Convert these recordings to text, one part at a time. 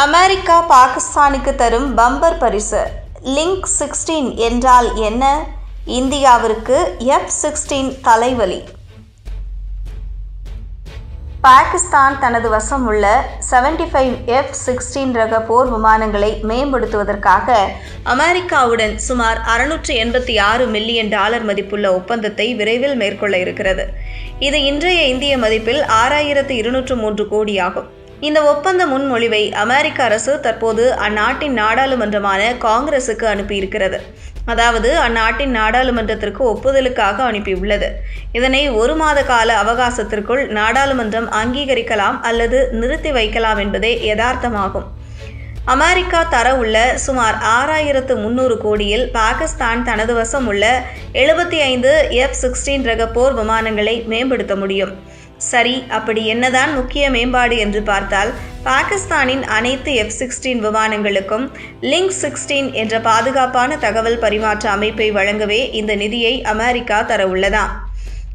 America பாகிஸ்தானுக்கு தரும் bumper பரிசு. லிங்க் சிக்ஸ்டீன் என்றால் என்ன? இந்தியாவிற்கு எஃப் சிக்ஸ்டீன் தலைவலி. பாகிஸ்தான் தனது வசம் உள்ள செவன்டி ஃபைவ் எஃப் சிக்ஸ்டீன் ரக போர் விமானங்களை மேம்படுத்துவதற்காக அமெரிக்காவுடன் சுமார் அறுநூற்று எண்பத்தி ஆறு மில்லியன் டாலர் மதிப்புள்ள ஒப்பந்தத்தை விரைவில் மேற்கொள்ள இருக்கிறது. இது இன்றைய இந்திய மதிப்பில் ஆறாயிரத்து இருநூற்று மூன்று கோடியாகும். இந்த ஒப்பந்த முன்மொழிவை அமெரிக்க அரசு தற்போது அந்நாட்டின் நாடாளுமன்றமான காங்கிரசுக்கு அனுப்பியிருக்கிறது. அதாவது அந்நாட்டின் நாடாளுமன்றத்திற்கு ஒப்புதலுக்காக அனுப்பியுள்ளது. இதனை ஒரு மாத கால அவகாசத்திற்குள் நாடாளுமன்றம் அங்கீகரிக்கலாம் அல்லது நிறுத்தி வைக்கலாம் என்பதே யதார்த்தமாகும். அமெரிக்கா தர உள்ள சுமார் ஆறாயிரத்து முந்நூறு கோடியில் பாகிஸ்தான் தனது வசம் உள்ள எழுபத்தி ஐந்து எஃப் சிக்ஸ்டீன் ரக போர் விமானங்களை மேம்படுத்த முடியும். சரி அப்படி என்னதான் முக்கிய மேம்பாடு என்று பார்த்தால் பாகிஸ்தானின் அனைத்து எஃப் சிக்ஸ்டீன் விமானங்களுக்கும் லிங்க் சிக்ஸ்டீன் என்ற பாதுகாப்பான தகவல் பரிமாற்ற அமைப்பை வழங்கவே இந்த நிதியை அமெரிக்கா தர உள்ளதா?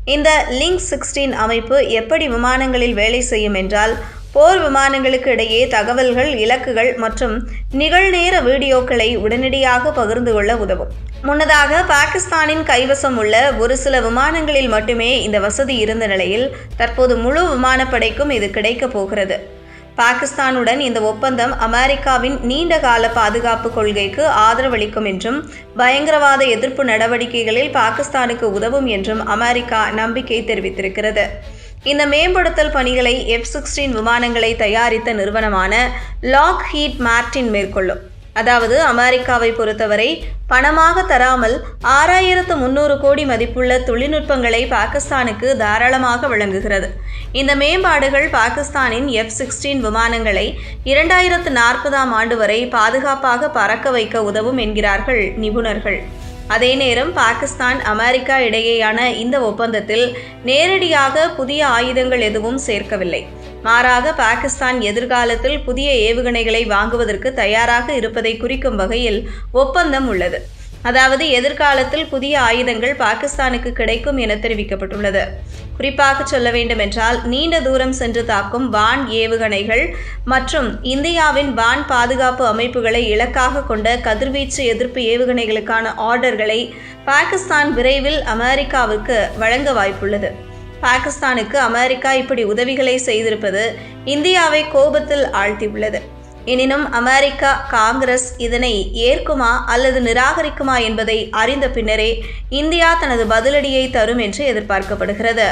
இந்த லிங்க் சிக்ஸ்டீன் அமைப்பு எப்படி விமானங்களில் வேலை செய்யும் என்றால் போர் விமானங்களுக்கு இடையே தகவல்கள் இலக்குகள் மற்றும் நிகழ்நேர வீடியோக்களை உடனடியாக பகிர்ந்து கொள்ள உதவும். முன்னதாக பாகிஸ்தானின் கைவசம் உள்ள ஒரு சில விமானங்களில் மட்டுமே இந்த வசதி இருந்த நிலையில் தற்போது முழு விமானப்படைக்கும் இது கிடைக்கப் போகிறது. பாகிஸ்தானுடன் இந்த ஒப்பந்தம் அமெரிக்காவின் நீண்ட கால பாதுகாப்பு கொள்கைக்கு ஆதரவளிக்கும் என்றும் பயங்கரவாத எதிர்ப்பு நடவடிக்கைகளில் பாகிஸ்தானுக்கு உதவும் என்றும் அமெரிக்கா நம்பிக்கை தெரிவித்திருக்கிறது. இந்த மேம்படுத்தல் பணிகளை எஃப் சிக்ஸ்டீன் விமானங்களை தயாரித்த நிறுவனமான லாக் ஹீட் மார்டின் மேற்கொள்ளும். அதாவது அமெரிக்காவை பொறுத்தவரை பணமாக தராமல் ஆறாயிரத்து முன்னூறு கோடி மதிப்புள்ள தொழில்நுட்பங்களை பாகிஸ்தானுக்கு தாராளமாக வழங்குகிறது. இந்த மேம்பாடுகள் பாகிஸ்தானின் எஃப் சிக்ஸ்டீன் விமானங்களை இரண்டாயிரத்து நாற்பதாம் ஆண்டு வரை பாதுகாப்பாக பறக்க வைக்க உதவும் என்கிறார்கள் நிபுணர்கள். அதே நேரம் பாகிஸ்தான் அமெரிக்கா இடையேயான இந்த ஒப்பந்தத்தில் நேரடியாக புதிய ஆயுதங்கள் எதுவும் சேர்க்கவில்லை. மாறாக பாகிஸ்தான் எதிர்காலத்தில் புதிய ஏவுகணைகளை வாங்குவதற்கு தயாராக இருப்பதை குறிக்கும் வகையில் ஒப்பந்தம் உள்ளது. அதாவது எதிர்காலத்தில் புதிய ஆயுதங்கள் பாகிஸ்தானுக்கு கிடைக்கும் என தெரிவிக்கப்பட்டுள்ளது. குறிப்பாக சொல்ல வேண்டுமென்றால் நீண்ட தூரம் சென்று தாக்கும் வான் ஏவுகணைகள் மற்றும் இந்தியாவின் வான் பாதுகாப்பு அமைப்புகளை இலக்காக கொண்ட கதிர்வீச்சு எதிர்ப்பு ஏவுகணைகளுக்கான ஆர்டர்களை பாகிஸ்தான் விரைவில் அமெரிக்காவுக்கு வழங்க வாய்ப்புள்ளது. பாகிஸ்தானுக்கு அமெரிக்கா இப்படி உதவிகளை செய்திருப்பது இந்தியாவை கோபத்தில் ஆழ்த்தியுள்ளது. எனினும் அமெரிக்கா காங்கிரஸ் இதனை ஏற்குமா அல்லது நிராகரிக்குமா என்பதை அறிந்த பின்னரே இந்தியா தனது பதிலடியை தரும் என்று எதிர்பார்க்கப்படுகிறது.